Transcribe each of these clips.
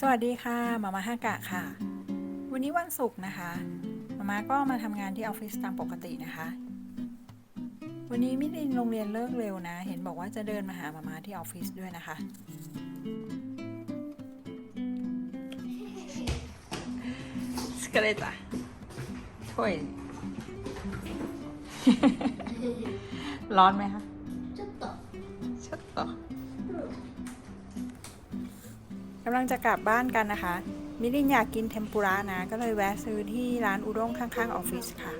สวัสดีค่ะมาม่าฮากะค่ะ วันนี้วันศุกร์นะคะมาม่าก็มาทำงานที่ออฟฟิศตามปกตินะคะ วันนี้มิลินโรงเรียนเลิกเร็วนะ เห็นบอกว่าจะเดินมาหามาม่าที่ออฟฟิศด้วยนะคะสกเลตะถ้วย ร้อนไหมคะ งจะกลับบ้านกันนะคะ มิลินอยากกินเทมปุระนะ ก็เลยแวะซื้อที่ร้านอุด้งข้างๆออฟฟิศค่ะ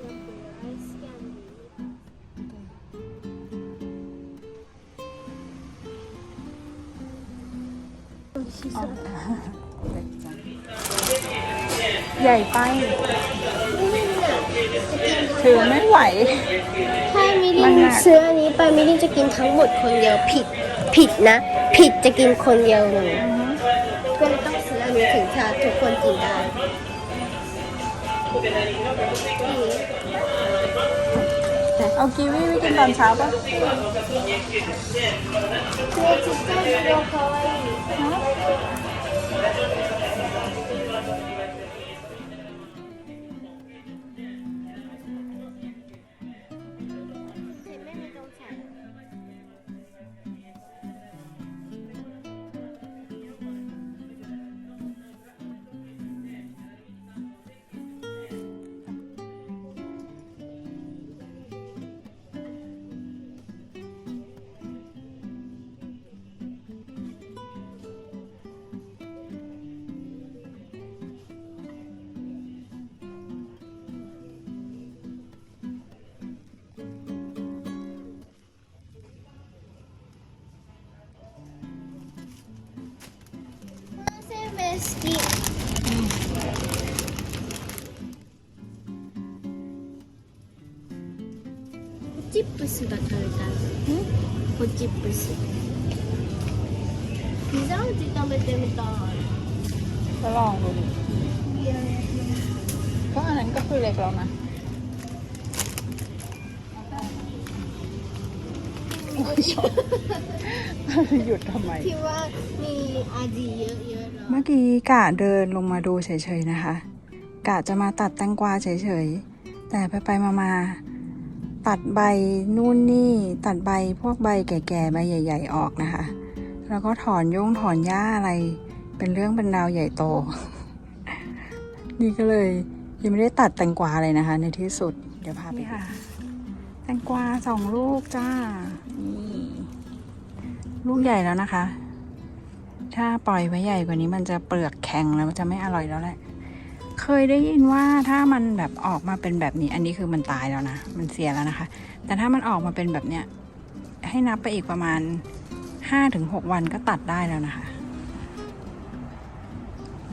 ใหญ่ไป ถือไม่ไหว ถ้ามิลิมันนหนักซื้ออันนี้ไปมิลินจะกินทั้งหมดคนเดียวผิด ผิดนะ ผิดจะกินคนเดียวเลย ถึงชาทุกคนกินได้เอากีวีไปกินตอนเช้าปะเจอจิตเจ้าโยคอย 부스가 털 다. 응? 고치 부 스. 이상한 짓 담배 때문에 따. 잘 나온 거 지. 그거는 커플레 그러 나. หยุดทำไมคิดว่ามีอาจีเยอะๆเมื่อกี้กะเดินลงมาดูเฉยๆนะคะ กะจะมาตัดแตงกวาเฉยๆ แต่ไปไปมาๆ ตัดใบนู่นนี่ตัดใบพวกใบแก่ๆใบใหญ่ ๆ ออกนะคะ แล้วก็ถอนโย่งถอนหญ้าอะไร เป็นเรื่องเป็นราวใหญ่โต นี่ก็เลยยังไม่ได้ตัดแตงกวาเลยนะคะ ในที่สุดเดี๋ยวพาไปค่ะ แตงกวาสองลูกจ้านี่ลูกใหญ่แล้วนะคะ ถ้าปล่อยไว้ใหญ่กว่านี้มันจะเปลือกแข็งแล้วมันจะไม่อร่อยแล้วแหละ เคยได้ยินว่าถ้ามันแบบออกมาเป็นแบบนี้ อันนี้คือมันตายแล้วนะ มันเสียแล้วนะคะ แต่ถ้ามันออกมาเป็นแบบเนี้ย ให้นับไปอีกประมาณห้าถึงหกวันก็ตัดได้แล้วนะคะ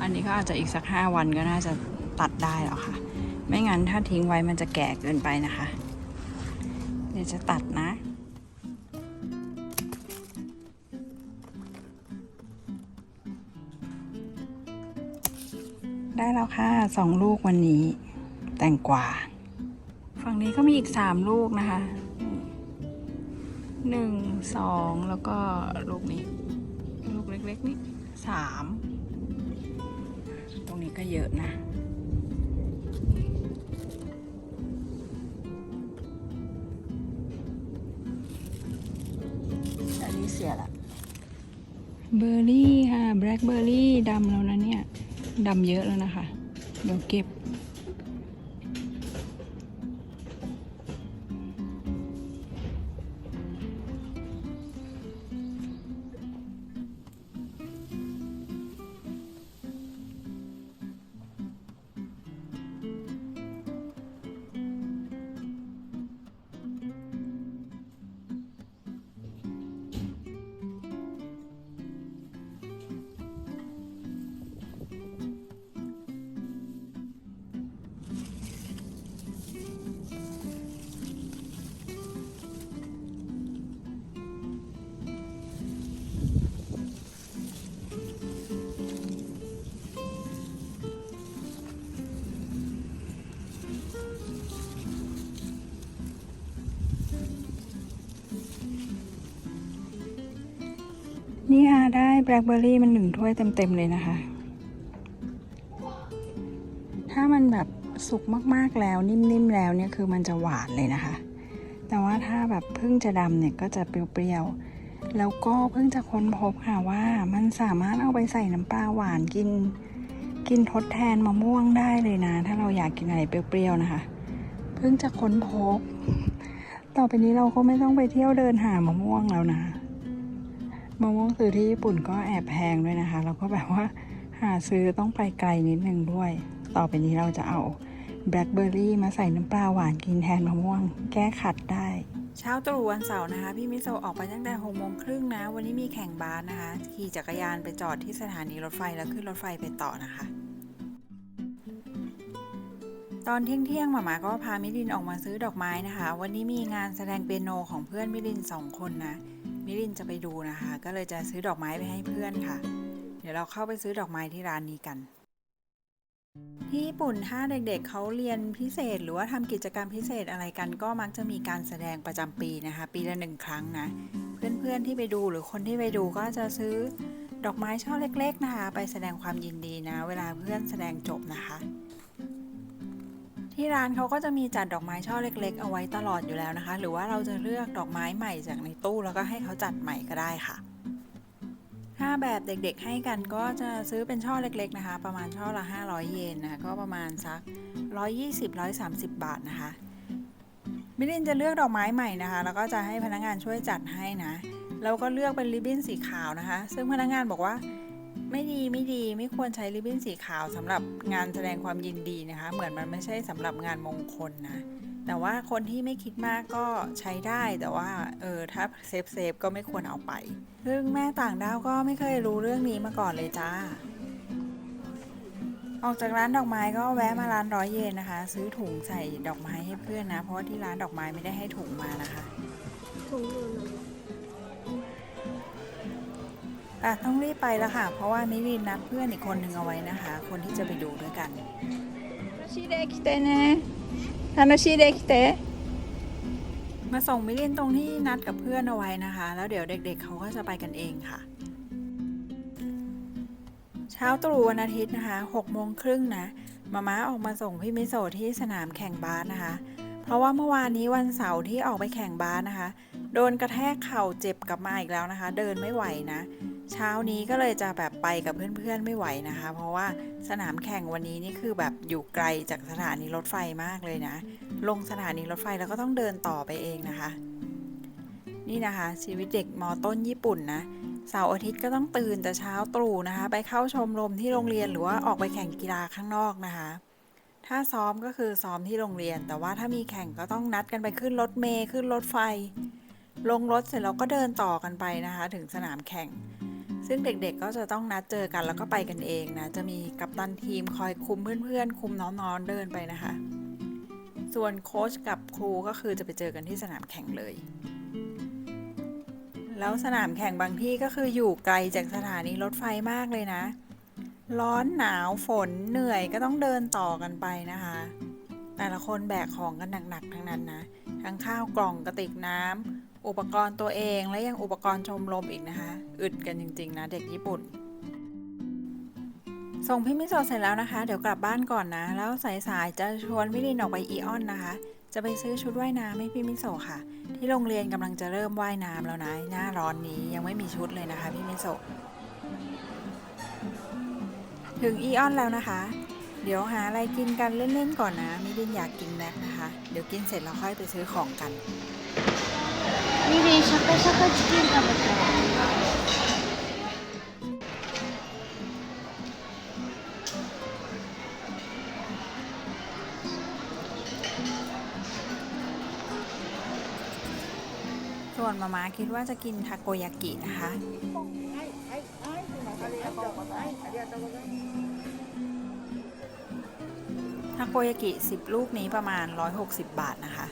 อันนี้ก็อาจจะอีกสักห้าวันก็น่าจะตัดได้แล้วค่ะ ไม่งั้นถ้าทิ้งไว้มันจะแก่เกินไปนะคะ เดี๋ยวจะตัดนะ ได้แล้วค่ะสองลูกวันนี้ แตงกวาฝั่งนี้ก็มีอีกสามลูกนะคะหนึ่งสองแล้วก็ลูกนี้ ลูกเล็กๆนี่สามตรงนี้ก็เยอะนะอันนี้เสียละเบอร์รี่ค่ะแบล็คเบอร์รี่ดำแล้วนะเนี่ย ดำเยอะแล้วนะคะ เดี๋ยวเก็บ แบล็คเบอร์รี่มันหนึ่งถ้วยเต็มๆเลยนะคะ ถ้ามันแบบสุกมากๆแล้วนิ่มๆแล้วเนี่ยคือมันจะหวานเลยนะคะ แต่ว่าถ้าแบบเพิ่งจะดำเนี่ยก็จะเปรี้ยวๆ แล้วก็เพิ่งจะค้นพบค่ะว่ามันสามารถเอาไปใส่น้ำปลาหวานกิน กินทดแทนมะม่วงได้เลยนะ ถ้าเราอยากกินอะไรเปรี้ยวๆนะคะ เพิ่งจะค้นพบ ต่อไปนี้เราก็ไม่ต้องไปเที่ยวเดินหามะม่วงแล้วนะ มะม่วงซื้อที่ญี่ปุ่นก็แอบแพงด้วยนะคะ แล้วก็แบบว่าหาซื้อต้องไปไกลนิดนึงด้วย ต่อไปนี้เราจะเอาแบล็คเบอร์รี่มาใส่น้ำปลาหวานกินแทนมะม่วง แก้ขัดได้เช้าตรู่วันเสาร์นะคะ พี่มิโซออกไปตั้งแต่หกโมงครึ่งนะ วันนี้มีแข่งบาสนะคะ ขี่จักรยานไปจอดที่สถานีรถไฟแล้วขึ้นรถไฟไปต่อนะคะ ตอนเที่ยงๆหมามาก็พามิลินออกมาซื้อดอกไม้นะคะ วันนี้มีงานแสดงเปียโนของเพื่อนมิลินสองคนนะ มิลินจะไปดูนะคะ ก็เลยจะซื้อดอกไม้ไปให้เพื่อนค่ะ เดี๋ยวเราเข้าไปซื้อดอกไม้ที่ร้านนี้กัน ที่ญี่ปุ่นถ้าเด็กๆเขาเรียนพิเศษ หรือว่าทำกิจกรรมพิเศษอะไรกันก็มักจะมีการแสดงประจำปีนะคะ ปีละหนึ่งครั้งนะ เพื่อนๆที่ไปดูหรือคนที่ไปดูก็จะซื้อดอกไม้ช่อเล็ก ๆนะคะ ไปแสดงความยินดีนะ เวลาเพื่อนแสดงจบนะคะ ที่ร้านเขาก็จะมีจัดดอกไม้ช่อเล็ก ๆ เอาไว้ตลอดอยู่แล้วนะคะ หรือว่าเราจะเลือกดอกไม้ใหม่จากในตู้แล้วก็ให้เขาจัดใหม่ก็ได้ค่ะ ถ้าแบบเด็กๆให้กันก็จะซื้อเป็นช่อเล็ก ๆนะคะ ประมาณช่อละ 500 เยนนะก็ประมาณสัก 120-130 บาทนะคะมิลินจะเลือกดอกไม้ใหม่นะคะ แล้วก็จะให้พนักงานช่วยจัดให้นะแล้วก็เลือกเป็นริบบิ้นสีขาวนะคะ ซึ่งพนักงานบอกว่า ไม่ดีไม่ดีไม่ควรใช้ริบบิ้นสีขาวสำหรับงานแสดงความยินดีนะคะ เหมือนมันไม่ใช่สำหรับงานมงคลนะ แต่ว่าคนที่ไม่คิดมากก็ใช้ได้แต่ว่าเออถ้าเซฟเซฟก็ไม่ควรเอาไป ซึ่งแม่ต่างด้าวก็ไม่เคยรู้เรื่องนี้มาก่อนเลยจ้า ออกจากร้านดอกไม้ก็แวะมาร้านร้อยเยนนะคะ ซื้อถุงใส่ดอกไม้ให้เพื่อนนะ เพราะว่าที่ร้านดอกไม้ไม่ได้ให้ถุงมานะคะถุงมืออ่ แต่ต้องรีบไปแล้วค่ะ เพราะว่ามิรินนัดเพื่อนอีกคนหนึ่งเอาไว้นะคะ คนที่จะไปดูด้วยกันชิเดคิเตเนะาชิเดคิเตมาส่งมิลินตรงที่นัดกับเพื่อนเอาไว้นะคะ แล้วเดี๋ยวเด็กๆเขาก็จะไปกันเองค่ะ เช้าตรู่วันอาทิตย์นะคะหกโมงครึ่งนะมาม้าออกมาส่งพี่มิโซที่สนามแข่งบาสนะคะ เพราะว่าเมื่อวานนี้วันเสาร์ที่ออกไปแข่งบาสนะคะ โดนกระแทกเข่าเจ็บกลับมาอีกแล้วนะคะ เดินไม่ไหวนะ เช้านี้ก็เลยจะแบบไปกับเพื่อนๆไม่ไหวนะคะ เพราะว่าสนามแข่งวันนี้นี่คือแบบอยู่ไกลจากสถานีรถไฟมากเลยนะ ลงสถานีรถไฟแล้วก็ต้องเดินต่อไปเองนะคะ นี่นะคะ ชีวิตเด็กมต้นญี่ปุ่นนะเสาร์อาทิตย์ก็ต้องตื่นแต่เช้าตรู่นะคะ ไปเข้าชมรมที่โรงเรียนหรือว่าออกไปแข่งกีฬาข้างนอกนะคะ ถ้าซ้อมก็คือซ้อมที่โรงเรียน แต่ว่าถ้ามีแข่งก็ต้องนัดกันไปขึ้นรถเมล์ขึ้นรถไฟ ลงรถเสร็จแล้วก็เดินต่อกันไปนะคะ ถึงสนามแข่ง ซึ่งเด็กๆก็จะต้องนัดเจอกันแล้วก็ไปกันเองนะ จะมีกัปตันทีมคอยคุมเพื่อนๆ คุมน้องๆ เดินไปนะคะ ส่วนโค้ชกับครูก็คือจะไปเจอกันที่สนามแข่งเลย แล้วสนามแข่งบางที่ก็คืออยู่ไกลจากสถานีรถไฟมากเลยนะ ร้อนหนาวฝนเหนื่อยก็ต้องเดินต่อกันไปนะคะ แต่ละคนแบกของกันหนักๆ ทั้งนั้นนะ ทั้งข้าวกล่องกระติกน้ำ อุปกรณ์ตัวเองและยังอุปกรณ์ชมรมอีกนะคะ อึดกันจริง ๆ นะ เด็กญี่ปุ่น ส่งพี่มิโซะเสร็จแล้วนะคะ เดี๋ยวกลับบ้านก่อนนะ แล้วสายๆจะชวนพี่ลินออกไปอีออนนะคะ จะไปซื้อชุดว่ายน้ำให้พี่มิโซะค่ะ ที่โรงเรียนกำลังจะเริ่มว่ายน้ำแล้วนะหน้าร้อนนี้ยังไม่มีชุดเลยนะคะ พี่มิโซะถึงอีออนแล้วนะคะ เดี๋ยวหาอะไรกินกันเล่นๆก่อนนะมิลินอยากกินแม็กนะคะ เดี๋ยวกินเสร็จแล้วค่อยไปซื้อของกัน นี่เลยชักชักชิคกี้พายมาจ้ส่วนมาม่าคิดว่าจะกินทาโกยากินะคะ ทาโกยากิ 10 ลูกนี้ประมาณ 160 บาทนะคะ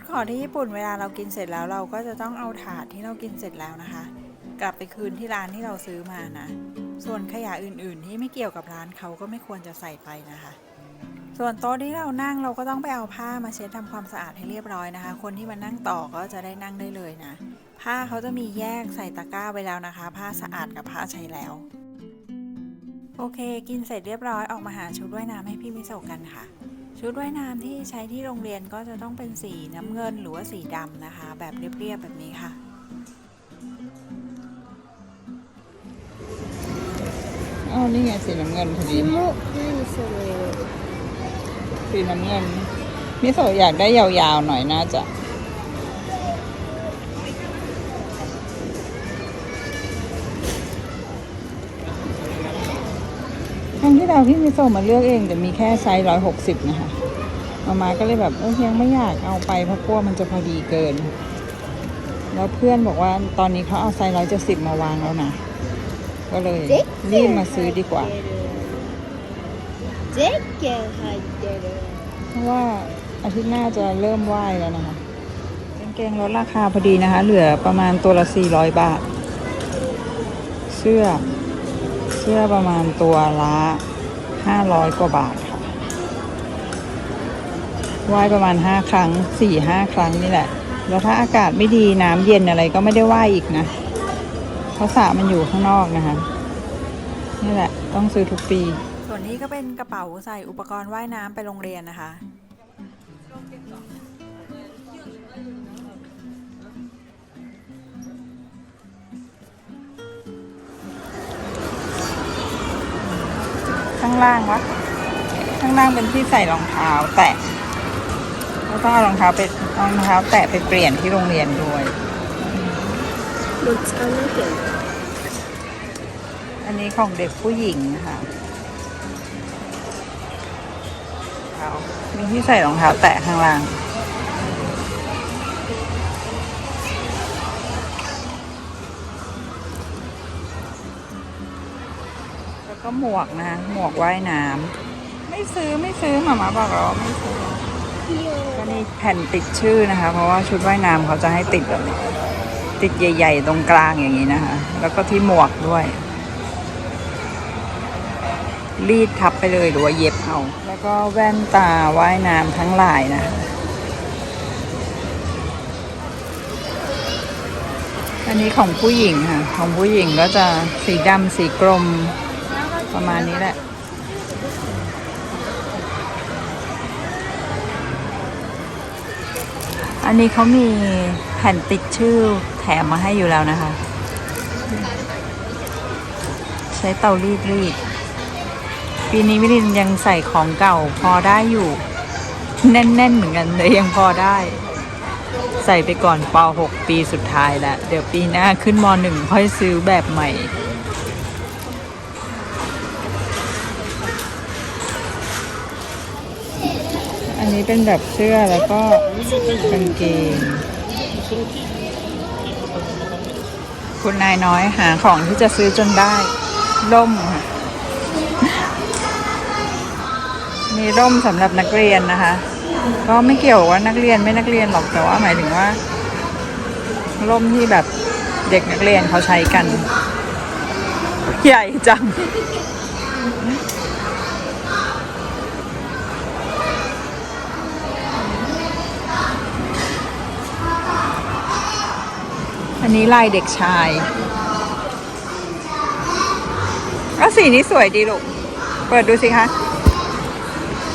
ดคอร์ทที่ญี่ปุ่นเวลาเรากินเสร็จแล้วเราก็จะต้องเอาถาดที่เรากินเสร็จแล้วนะคะ กลับไปคืนที่ร้านที่เราซื้อมานะ ส่วนขยะอื่นๆ ที่ไม่เกี่ยวกับร้านเขาก็ไม่ควรจะใส่ไปนะคะ ส่วนโต๊ะที่เรานั่งเราก็ต้องไปเอาผ้ามาเช็ดทำความสะอาดให้เรียบร้อยนะคะ คนที่มานั่งต่อก็จะได้นั่งได้เลยนะ ผ้าเขาจะมีแยกใส่ตะกร้าไว้แล้วนะคะ ผ้าสะอาดกับผ้าใช้แล้ว โอเค กินเสร็จเรียบร้อยออกมาหาชุดว่ายน้ำให้พี่มิโซกันค่ะ ชุดว่ายน้ำที่ใช้ที่โรงเรียนก็จะต้องเป็นสีน้ำเงินหรือว่าสีดำนะคะ แบบเรียบๆแบบนี้ค่ะ อ๋อ นี่ไงสีน้ำเงินพอดี มุกไม่มีสวยสีน้ำเงินมิโซะอยากได้ยาวๆหน่อยน่าจะ เราวที่มีโซมาเลือกเองแต่มีแค่ไซส์ร้อยหกสิบนะคะมามาก็เลยแบบเออยังไม่อยากเอาไปเพราะกลัวมันจะพอดีเกิน แล้วเพื่อนบอกว่าตอนนี้เขาเอาไซส์ร้อยเจ็ดสิบมาวางแล้วนะก็เลยรีบมาซื้อดีกว่าเพราะว่าอาทิตย์หน้าจะเริ่มไหว้แล้วนะคะกางเกงลดราคาพอดีนะคะ เหลือประมาณตัวละสี่ร้อยบาท เสื้อ เสื้อประมาณตัวละ ห้าร้อยกว่าบาทค่ะไหว้ประมาณห้าครั้งสี่ห้าครั้งนี่แหละ แล้วถ้าอากาศไม่ดีน้ำเย็นอะไรก็ไม่ได้ไหว้อีกนะ เพราะสระมันอยู่ข้างนอกนะคะ นี่แหละต้องซื้อทุกปี ส่วนนี้ก็เป็นกระเป๋าใส่อุปกรณ์ว่ายน้ำไปโรงเรียนนะคะ ข้างล่างวะข้างล่างเป็นที่ใส่รองเท้า แตะก็ต้องเอารองเท้าไปรองเท้า แตะไปเปลี่ยนที่โรงเรียนด้วยรถเอาไม่เปลี่ยนอันนี้ของเด็กผู้หญิงค่ะมีที่ใส่รองเท้าแตะข้างล่าง ก็หมวกนะ หมวกว่ายน้ำไม่ซื้อไม่ซื้อหมามาบอกเราไม่ซื้อก็นี่แผ่นติดชื่อนะคะ เพราะว่าชุดว่ายน้ำเขาจะให้ติดแบบนี้ติดใหญ่ ๆ ตรงกลางอย่างนี้นะคะ แล้วก็ที่หมวกด้วย รีดทับไปเลยหรือว่าเย็บเอา แล้วก็แว่นตาว่ายน้ำทั้งหลายนะอันนี้ของผู้หญิงค่ะ ของผู้หญิงก็จะสีดำสีกรม ประมาณนี้แหละอันนี้เขามีแผ่นติดชื่อแถมมาให้อยู่แล้วนะคะ ใช้เตารีดรีดปีนี้วิรินยังใส่ของเก่าพอได้อยู่ แน่นๆเหมือนกันเลยยังพอได้ ใส่ไปก่อนป .6 ปีสุดท้ายแล้ว เดี๋ยวปีหน้าขึ้นม .1 ค่อยซื้อแบบใหม่ อันนี้เป็นแบบเสื้อแล้วก็กางเกง คุณนายน้อยหาของที่จะซื้อจนได้ ร่มค่ะ มีร่มสำหรับนักเรียนนะคะ ก็ไม่เกี่ยวว่านักเรียนไม่นักเรียนหรอกแต่ว่าหมายถึงว่า ร่มที่แบบเด็กนักเรียนเขาใช้กัน ใหญ่จัง นนี้ลายเด็กชายก็สีนี้สวยดีลูก เปิดดูสิคะ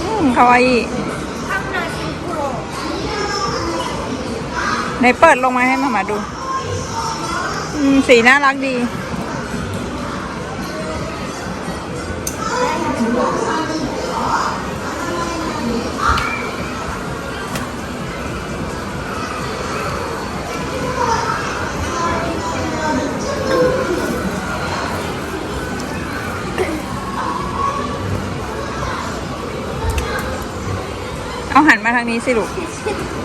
อืมคาวาอิไหนเปิดลงมาให้มามาดู อืม สีน่ารักดีางนี้สิลูก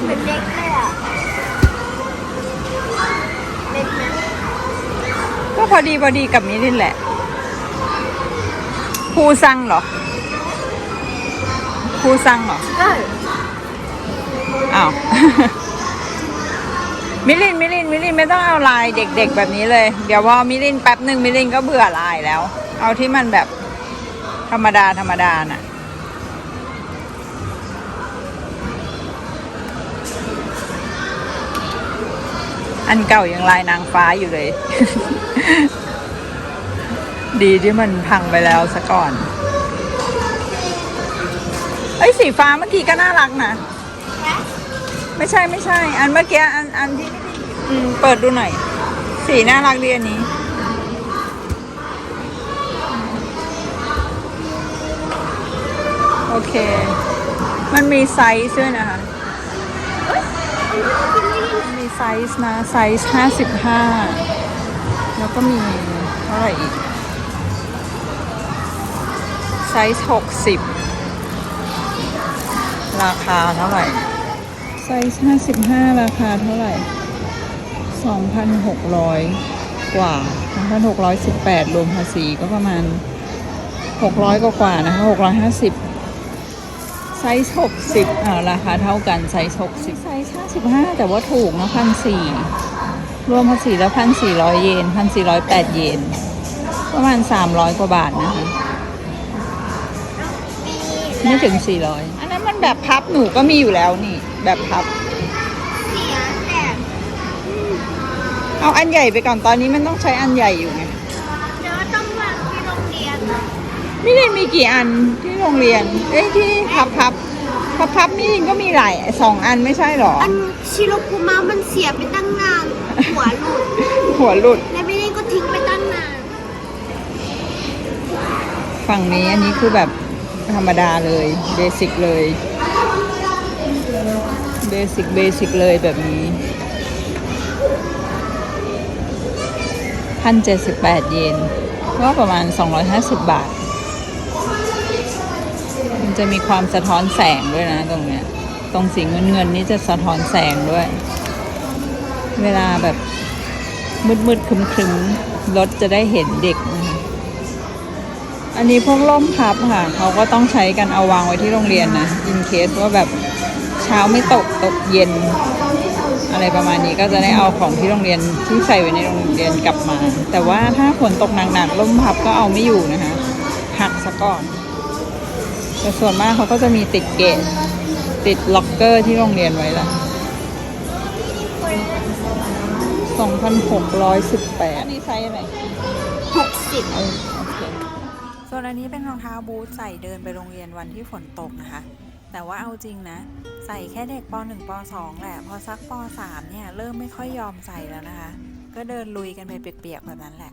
เป็นเล็กเลยอะเล็กนะก็พอดีพอดีกับมิลินแหละภูซังเหรอภูซังเหรอใช่อ้าวมิลินมิลินมิลินไม่ต้องเอาลายเด็ก ๆ แบบนี้เลย เดี๋ยวพอมิลินแป๊บหนึ่งมิลินก็เบื่อลายแล้ว เอาที่มันแบบธรรมดาธรรมดาน่ะ อันเก่ายังลายนางฟ้าอยู่เลย ดีที่มันพังไปแล้วซะก่อนเอ้ยสีฟ้าเมื่อกี้ก็น่ารักนะไม่ใช่ไม่ใช่ อันเมื่อกี้อันอันที่อืมเปิดดูหน่อย สีน่ารักดีอันนี้ โอเค มันมีไซส์ด้วยนะคะ มีไซส์นะ ไซส์ห้าสิบห้าแล้วก็มีเท่าไหร่อีก ไซส์หกสิบราคาเท่าไหร่ ไซส์ห้าสิบห้าราคาเท่าไหร่สองพันหกร้อยกว่าสองพันหกร้อยสิบแปดรวมภาษีก็ประมาณหกร้อยกว่านะคะหกร้อยห้าสิบ ไซส์หกสิบอ่าราคาเท่ากันไซส์หกสิบไซส์ห้าสิบห้าแต่ว่าถูกนะพันสี่รวมภาษีแล้วพันสี่ร้อยเยนพันสี่ร้อยแปดเยน ประมาณสามร้อยกว่าบาทนะคะ ไม่ถึง400อันนั้นมันแบบพับหนูก็มีอยู่แล้วนี่ แบบพับเสียแต่เอาอันใหญ่ไปก่อนตอนนี้มันต้องใช้อันใหญ่อยู่ไง เดี๋ยวต้องวางที่โรงเรียน มิลินมีกี่อันที่โรงเรียน เอ้ยที่พับพับพับพับมิลินก็มีหลายสองอันไม่ใช่หรอ อันชิโรคุมะมันเสียไปตั้งนานหัวหลุดหัวหลุด และไม่ได้ก็ทิ้งไปตั้งนาน ฝั่งนี้อันนี้คือแบบธรรมดาเลยเบสิกเลยเบสิกเบสิกเลยแบบนี้พันเจ็ดสิบแปดเยนก็ประมาณ250บาทมัน จะมีความสะท้อนแสงด้วยนะตรงเนี้ย ตรงสีเงินเงินนี่จะสะท้อนแสงด้วย เวลาแบบมืดมืดๆครึมครึมๆรถจะได้เห็นเด็กนะคะอันนี้พวกร่มพับค่ะ เขาก็ต้องใช้กันเอาวางไว้ที่โรงเรียนนะ in case ว่าแบบเช้าไม่ตกตกเย็น อะไรประมาณนี้ก็จะได้เอาของที่โรงเรียนที่ใส่ไว้ในโรงเรียนกลับมา แต่ว่าถ้าฝนตกหนักๆร่มพับก็เอาไม่อยู่นะคะหักซะก่อน แต่ส่วนมากเขาก็จะมีติดเกตติดล็อกเกอร์ที่โรงเรียนไว้ละ2,618อันนี้ไซส์อะไร60เออโอเคส่วนอันนี้เป็นรองเท้าบูทใส่เดินไปโรงเรียนวันที่ฝนตกนะคะ แต่ว่าเอาจริงนะ ใส่แค่เด็กป .1 ป .2 แหละ พอสักป .3 เนี่ย เริ่มไม่ค่อยยอมใส่แล้วนะคะ ก็เดินลุยกันไปเปียกๆแบบนั้นแหละ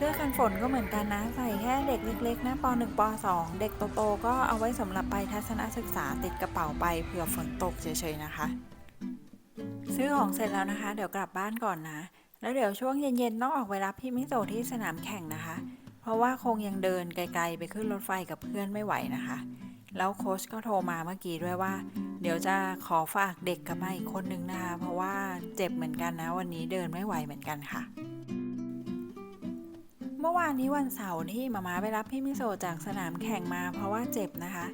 เสื้อกันฝนก็เหมือนกันนะ ใส่แค่เด็กเล็กๆนะป .1 ป .2 เด็กโตๆก็เอาไว้สำหรับไปทัศนศึกษาติดกระเป๋าไปเผื่อฝนตกเฉยๆนะคะ ซื้อของเสร็จแล้วนะคะ เดี๋ยวกลับบ้านก่อนนะ แล้วเดี๋ยวช่วงเย็นๆต้องออกไปรับพี่มิโซะที่สนามแข่งนะคะ เพราะว่าคงยังเดินไกลๆไปขึ้นรถไฟกับเพื่อนไม่ไหวนะคะ แล้วโค้ชก็โทรมาเมื่อกี้ด้วยว่า เดี๋ยวจะขอฝากเด็กกับมาอีกคนนึงนะคะ เพราะว่าเจ็บเหมือนกันนะ วันนี้เดินไม่ไหวเหมือนกันค่ะ เมื่อวานนี้วันเสาร์ที่มามาไปรับพี่มิโซจากสนามแข่งมาเพราะว่าเจ็บนะคะ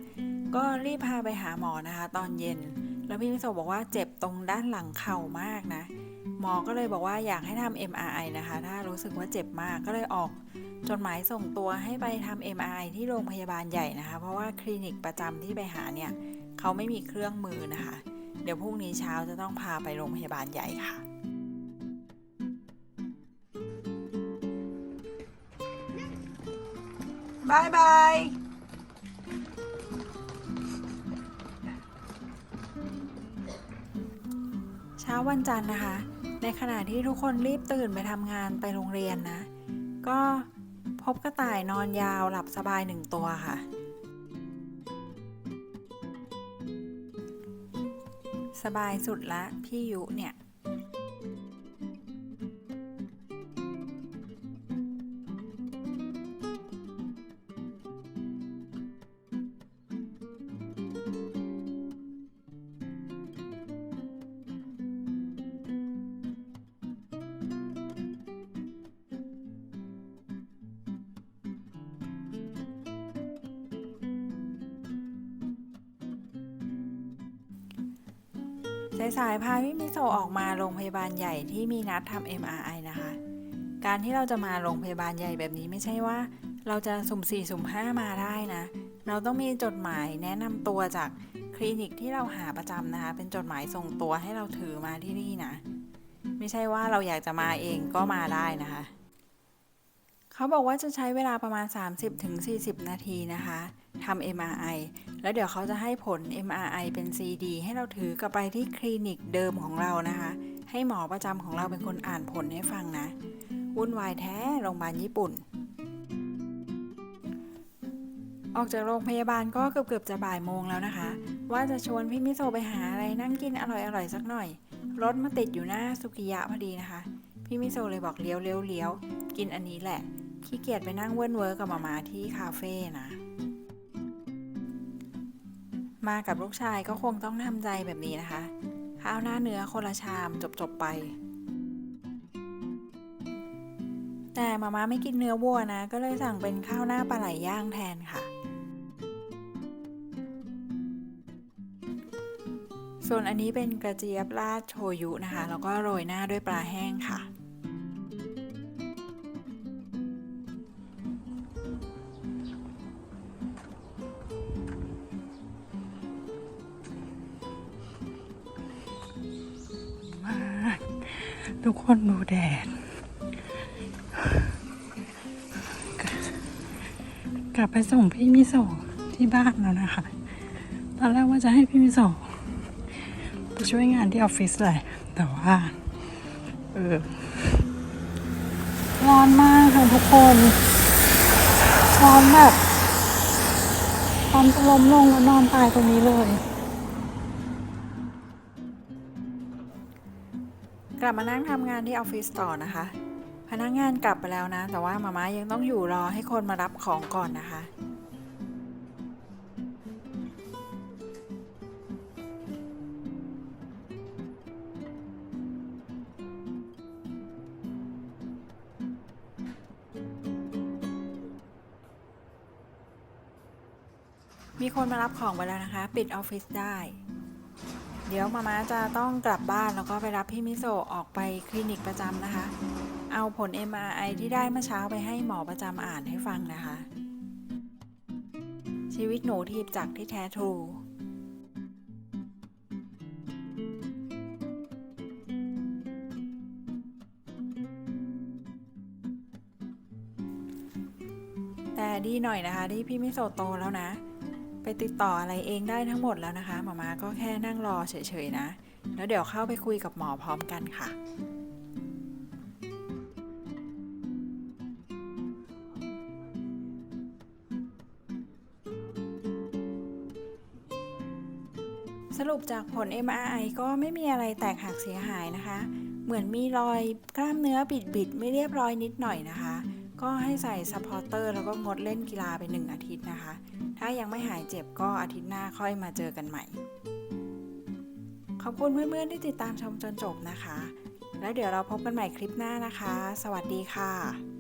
ก็รีบพาไปหาหมอนะคะ ตอนเย็น แล้วพี่มิโซบอกว่าเจ็บตรงด้านหลังเข่ามากนะ หมอก็เลยบอกว่าอยากให้ทำ MRI นะคะ ถ้ารู้สึกว่าเจ็บมากก็เลยออกจดหมายส่งตัวให้ไปทำ MRI ที่โรงพยาบาลใหญ่นะคะ เพราะว่าคลินิกประจำที่ไปหาเนี่ยเขาไม่มีเครื่องมือนะคะ เดี๋ยวพรุ่งนี้เช้าจะต้องพาไปโรงพยาบาลใหญ่ค่ะ บายบายเช้าวันจันทร์นะคะ ในขณะที่ทุกคนรีบตื่นไปทำงานไปโรงเรียนนะ ก็พบกระต่ายนอนยาวหลับสบายหนึ่งตัวค่ะ สบายสุดละพี่ยุเนี่ยายพาพี่มิโซออกมาโรงพยาบาลใหญ่ที่มีนัดทำ MRI นะคะ การที่เราจะมาโรงพยาบาลใหญ่แบบนี้ไม่ใช่ว่า เราจะสุ่มสี่สุ่มห้ามาได้นะ เราต้องมีจดหมายแนะนำตัวจากคลินิกที่เราหาประจำนะคะ เป็นจดหมายส่งตัวให้เราถือมาที่นี่นะ ไม่ใช่ว่าเราอยากจะมาเองก็มาได้นะคะ เขาบอกว่าจะใช้เวลาประมาณ 30-40 นาทีนะคะ ทำ MRI แล้วเดี๋ยวเขาจะให้ผล MRI เป็น CD ให้เราถือกลับไปที่คลินิกเดิมของเรานะคะ ให้หมอประจำของเราเป็นคนอ่านผลให้ฟังนะ วุ่นวายแท้โรงพยาบาลญี่ปุ่น ออกจากโรงพยาบาลก็เกือบๆจะบ่ายโมงแล้วนะคะ ว่าจะชวนพี่มิโซะไปหาอะไรนั่งกินอร่อยๆสักหน่อย รถมาติดอยู่หน้าสุกิยะพอดีนะคะ พี่มิโซะเลยบอกเลี้ยวเลี้ยวเลี้ยวกินอันนี้แหละขี้เกียจไปนั่งเว้นเวิร์กกับมามาที่คาเฟ่นะ มากับลูกชายก็คงต้องทำใจแบบนี้นะคะ ข้าวหน้าเนื้อคนละชามจบๆไป แต่มาม่าไม่กินเนื้อวัวนะ ก็เลยสั่งเป็นข้าวหน้าปลาไหลย่างแทนค่ะ ส่วนอันนี้เป็นกระเจี๊ยบราดโชยุนะคะ แล้วก็โรยหน้าด้วยปลาแห้งค่ะ ทุกคนดูแดด กลับไปส่งพี่มิโซะที่บ้านแล้วนะคะ ตอนแรกว่าจะให้พี่มิโซะไปช่วยงานที่ออฟฟิศเลย แต่ว่า เออ ร้อนมากค่ะทุกคนร้อนแบบร้อมจะลมลงแล้วนอนตายตรงนี้เลย กลับมานั่งทำงานที่ออฟฟิศต่อนะคะ พนักงานกลับไปแล้วนะ แต่ว่ามาม่ายังต้องอยู่รอให้คนมารับของก่อนนะคะมีคนมารับของไปแล้วนะคะ ปิดออฟฟิศได้ เดี๋ยวมาม่าจะต้องกลับบ้านแล้วก็ไปรับพี่มิโซะออกไปคลินิกประจำนะคะ เอาผล MRI ที่ได้เมื่อเช้าไปให้หมอประจำอ่านให้ฟังนะคะ ชีวิตหนูทีบจากที่แท้ทรูแต่ดีหน่อยนะคะที่พี่มิโซะโตแล้วนะ ไปติดต่ออะไรเองได้ทั้งหมดแล้วนะคะหมามาก็แค่นั่งรอเฉยๆนะ แล้วเดี๋ยวเข้าไปคุยกับหมอพร้อมกันค่ะสรุปจากผล MRI ก็ไม่มีอะไรแตกหักเสียหายนะคะ เหมือนมีรอยกล้ามเนื้อบิดๆ ไม่เรียบร้อยนิดหน่อยนะคะ ก็ให้ใส่ซัพพอร์เตอร์แล้วก็งดเล่นกีฬาไปหนึ่งอาทิตย์นะคะ ถ้ายังไม่หายเจ็บก็อาทิตย์หน้าค่อยมาเจอกันใหม่ ขอบคุณเพื่อนๆที่ติดตามชมจนจบนะคะ แล้วเดี๋ยวเราพบกันใหม่คลิปหน้านะคะ สวัสดีค่ะ